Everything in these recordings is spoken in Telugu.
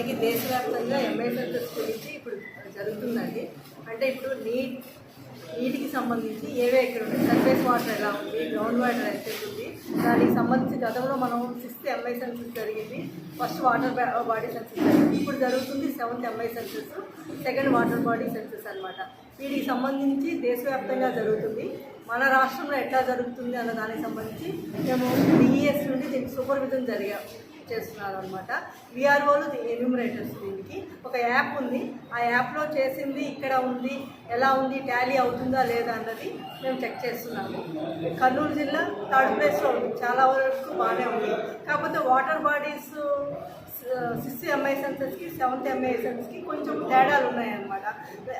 మనకి దేశవ్యాప్తంగా ఎంఐ గురించి ఇప్పుడు జరుగుతుందండి. అంటే ఇప్పుడు నీట్ నీటికి సంబంధించి ఏవే ఇక్కడ ఉన్నాయి? సర్ఫేస్ వాటర్ ఎలా ఉంది? గ్రౌండ్ వాటర్ ఎంత ఉంది? దానికి సంబంధించి గతంలో మనం సిక్స్త్ ఎంఐ సెన్సెస్ జరిగింది. ఫస్ట్ వాటర్ బాడీ సెన్సెస్ జరిగింది. ఇప్పుడు జరుగుతుంది seventh MI census second water body census అనమాట వీటికి సంబంధించి దేశవ్యాప్తంగా జరుగుతుంది. మన రాష్ట్రంలో ఎట్లా జరుగుతుంది అన్న దానికి సంబంధించి మేము డిఈఎస్ నుండి దీనికి సూపర్విజన్ జరిగాం. చేస్తున్నారు అనమాట విఆర్ఓలు ఎన్యూమరేటర్స్ దీనికి. ఒక యాప్ ఉంది. ఆ యాప్లో చేసింది ఇక్కడ ఉంది ఎలా ఉంది టాలీ అవుతుందా లేదా అన్నది మేము చెక్ చేస్తున్నాము. కర్నూలు జిల్లా థర్డ్ ప్లేస్లో ఉంది. చాలా వరకు బాగానే ఉంది. కాకపోతే వాటర్ బాడీస్ సిక్స్త్ ఎంఐ సెన్సెస్కి సెవెంత్ ఎంఐ సెన్సెస్కి కొంచెం తేడాలు ఉన్నాయన్నమాట.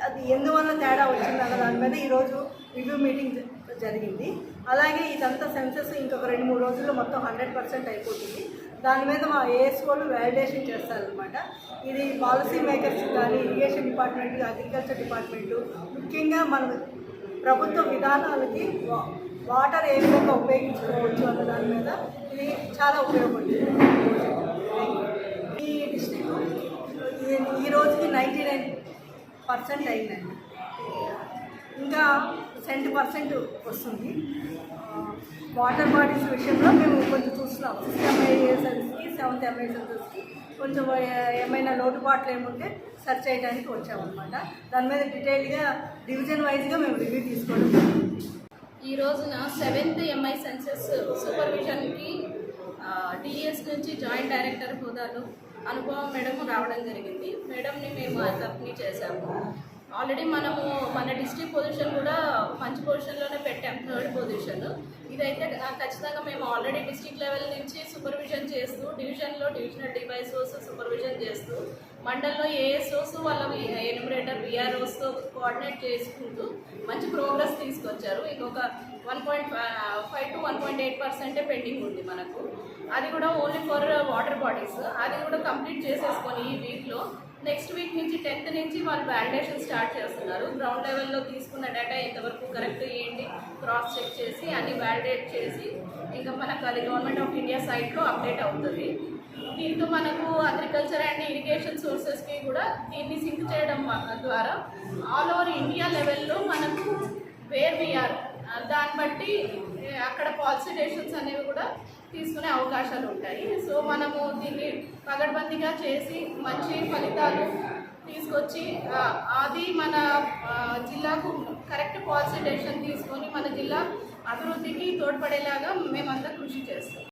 అది ఎందువల్ల తేడా వచ్చింది అన్న దాని మీద ఈరోజు రివ్యూ మీటింగ్ జరిగింది. అలాగే ఇదంతా సెన్సెస్ ఇంకొక రెండు మూడు రోజుల్లో మొత్తం హండ్రెడ్ పర్సెంట్ అయిపోతుంది. దాని మీద మా ఏఎస్ వాళ్ళు వ్యాలిడేషన్ చేస్తారనమాట ఇది పాలసీ మేకర్స్ కానీ ఇరిగేషన్ డిపార్ట్మెంట్ అగ్రికల్చర్ డిపార్ట్మెంటు ముఖ్యంగా మన ప్రభుత్వ విధానాలకి వా- వాటర్ ఏ విధంగా ఉపయోగించుకోవచ్చు అన్న దాని మీద ఇది చాలా ఉపయోగపడుతుంది. ఈ డిస్టిక్ ఈ రోజుకి నైంటీ నైన్ పర్సెంట్ అయిందండి. ఇంకా సెవెంటీ పర్సెంట్ వస్తుంది. వాటర్ బాడీస్ విషయంలో మేము కొంచెం చూస్తున్నాం. సిక్స్త్ ఎంఐఎస్ఎల్స్కి సెవెంత్ ఎంఐఎస్ఎల్స్కి కొంచెం ఏమైనా లోటుపాట్లు ఏముంటే సెర్చ్ చేయడానికి వచ్చామన్నమాట. దాని మీద డీటెయిల్గా డివిజన్ వైజ్గా మేము రివ్యూ తీసుకోవడం ఈ రోజున సెవెంత్ ఎంఐ సెన్సెస్ సూపర్విజన్కి డిఎస్ నుంచి జాయింట్ డైరెక్టర్ హోదాలో అనుభవం మేడం రావడం జరిగింది. మేడంని మేము అకాంపనీ చేశాము. ఆల్రెడీ మనము మన డిస్ట్రిక్ట్ పొజిషన్ కూడా మంచి పొజిషన్లోనే పెట్టాం థర్డ్ పొజిషన్ ఇదైతే ఖచ్చితంగా మేము ఆల్రెడీ డిస్ట్రిక్ట్ లెవెల్ నుంచి సూపర్విజన్ చేస్తూ డివిజన్లో డివిజనల్ డివైసోస్ సూపర్విజన్ చేస్తూ మండల్లో ఏఎస్ఓస్ వాళ్ళ ఎనిమరేటర్ విఆర్ఓస్తో కోఆర్డినేట్ చేసుకుంటూ మంచి ప్రోగ్రెస్ తీసుకొచ్చారు. ఇంకొక one point five to one point eight పర్సెంటే పెండింగ్ ఉంది మనకు. అది కూడా ఓన్లీ ఫర్ వాటర్ బాడీస్ అది కూడా కంప్లీట్ చేసేసుకొని ఈ వీక్లో నెక్స్ట్ వీక్ నుంచి టెన్త్ నుంచి వాళ్ళు వ్యాలిడేషన్ స్టార్ట్ చేస్తున్నారు. గ్రౌండ్ లెవెల్లో తీసుకున్న డేటా ఎంతవరకు కరెక్ట్ ఏంటి క్రాస్ చెక్ చేసి అన్ని వ్యాలిడేట్ చేసి ఇంకా మనకు అది గవర్నమెంట్ ఆఫ్ ఇండియా సైట్లో అప్డేట్ అవుతుంది. దీంతో మనకు అగ్రికల్చర్ అండ్ ఇరిగేషన్ సోర్సెస్కి కూడా దీన్ని సింక్ చేయడం ద్వారా ఆల్ ఓవర్ ఇండియా లెవెల్లో మనకు వేర్ వీఆర్ దాన్ని బట్టి అక్కడ పాలిసిటేషన్స్ అనేవి కూడా తీసుకునే అవకాశాలు ఉంటాయి. సో మనము దీన్ని పగడ్బందీగా చేసి మంచి ఫలితాలు తీసుకొచ్చి అది మన జిల్లాకు కరెక్ట్ పాలిసిటేషన్ తీసుకొని మన జిల్లా అభివృద్ధికి తోడ్పడేలాగా మేమంతా కృషి చేస్తాం.